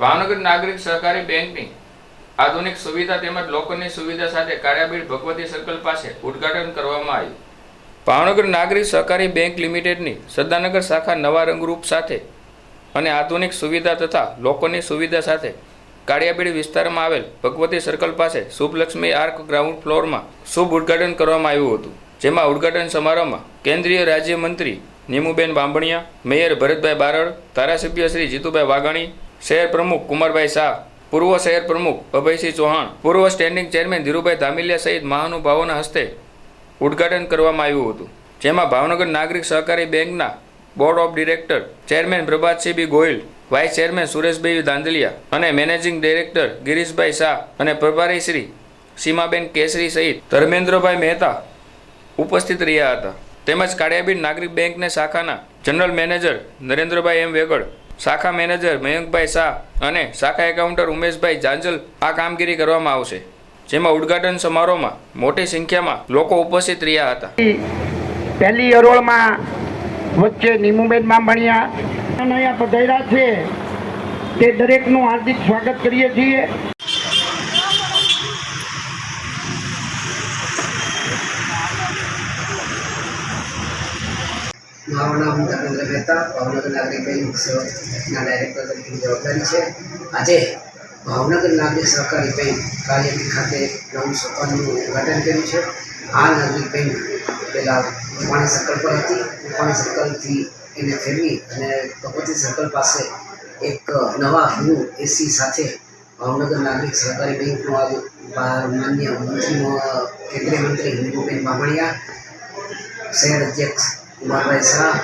ભાવનગર નાગરિક સહકારી બેંકની આધુનિક સુવિધા તેમજ લોકોની સુવિધા સાથે કાર્યાબીડ ભગવતી સર્કલ પાસે ઉદ્ઘાટન કરવામાં આવ્યું. ભાવનગર નાગરિક સહકારી બેંક લિમિટેડની સદાનગર શાખા નવા રંગરૂપ સાથે અને આધુનિક સુવિધા તથા લોકોની સુવિધા સાથે કાળિયાબીડ વિસ્તારમાં આવેલ ભગવતી સર્કલ પાસે શુભલક્ષ્મી આર્ક ગ્રાઉન્ડ ફ્લોરમાં શુભ ઉદ્ઘાટન કરવામાં આવ્યું હતું. જેમાં ઉદ્ઘાટન સમારોહમાં કેન્દ્રીય રાજ્યમંત્રી નીમુબેન બાંભણિયા, મેયર ભરતભાઈ બારડ, ધારાસભ્ય શ્રી જીતુભાઈ વાઘાણી શહેર પ્રમુખ કુમારભાઈ શાહ, પૂર્વ શહેર પ્રમુખ અભયસિંહ ચૌહાણ, પૂર્વ સ્ટેન્ડિંગ ચેરમેન ધીરુભાઈ ધામિલિયા સહિત મહાનુભાવોના હસ્તે ઉદ્ઘાટન કરવામાં આવ્યું હતું. જેમાં ભાવનગર નાગરિક સહકારી બેંકના board of director chairman Prabhatsinh B Goyal vice chairman Sureshbhai Dandaliya અને મેનેજિંગ ડિરેક્ટર ગિરીશભાઈ શાહ અને પ્રભારી શ્રી સીમાબેન કેસરી સહિત ધર્મેન્દ્રભાઈ મહેતા ઉપસ્થિત રહ્યા હતા. તેમજ કાળિયાબીન નાગરિક બેંકને શાખાના general manager Narendrabhai M Vegad શાખા મેનેજર મયંકભાઈ શાહ અને શાખા એકાઉન્ટર ઉમેશભાઈ જાંજલ આ કામગીરી કરવામાં આવશે, જેમાં ઉદઘાટન સમારોહમાં મોટી સંખ્યામાં લોકો ઉપસ્થિત રહ્યા હતા. પહેલી અરોળમાં વચ્ચે નિમુબેનમાં બાંભણિયા અહીંયા પધાર્યા છે. તે દરેકનું હાર્દિક સ્વાગત કરીએ છીએ. મારું નામ ધર્મેન્દ્ર મહેતા ભાવનગર નાગરિક બેંક ના ડાયરેક્ટર તરીકેની જવાબદારી છે. આજે ભાવનગર નાગરિક સહકારી બેંક કાર્યક્રમ ખાતે નવું સોપાનનું ઉદ્ઘાટન કર્યું છે. આ નાગરિક બેંક પહેલાં રૂપાણી સર્કલ પર હતી. રૂપાણી સર્કલથી એને ફેરવી અને ભગવતી સર્કલ પાસે એક નવા હિન્દુ એસી સાથે ભાવનગર નાગરિક સહકારી બેંકનો આજ માન્ય મંત્રી કેન્દ્રીય મંત્રી હિન્દુબેન બામણિયા, શહેર અધ્યક્ષ કુમારભાઈ શાહ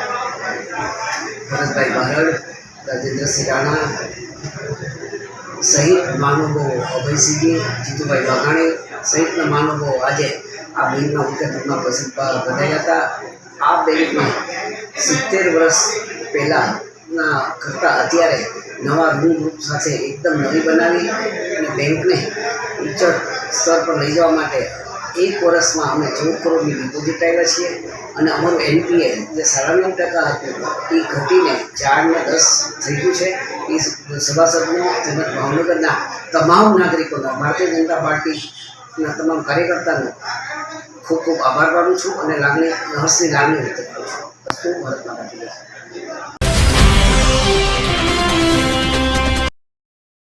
ભરતભાઈ બારડ રાજેન્દ્રસિંહ રાણા સહિત મહાનુભાવો અભયસિંહજી જીતુભાઈ વાઘાણી સહિતના મહાનુભાવો આજે આ બેંકના ઉદ્ઘાટનમાં પ્રસિદ્ધ વધાર્યા હતા. આ બેંકમાં સિત્તેર વર્ષ પહેલાંના કરતાં અત્યારે નવા રૂમ રૂપ સાથે એકદમ નવી બનાવી અને બેંકને ઉચ્ચ સ્તર પર લઈ જવા માટે એક વર્ષમાં અમે ચૌદ કરોડની ડિપોઝિટ આવ્યા છીએ અને અમારું એનપીએ જે સાડા ટકા હતું, એ ઘટીને ચાર ને દસ થઈ ગયું છે એ સભાસદનો તેમજ ભાવનગરના તમામ નાગરિકોનો, ભારતીય જનતા પાર્ટીના તમામ કાર્યકર્તાનો ખૂબ ખૂબ આભાર માનું છું અને લાગણી, હર્ષની લાગણી વ્યક્ત કરું છું વસ્તુ ભારત માતા કી જય.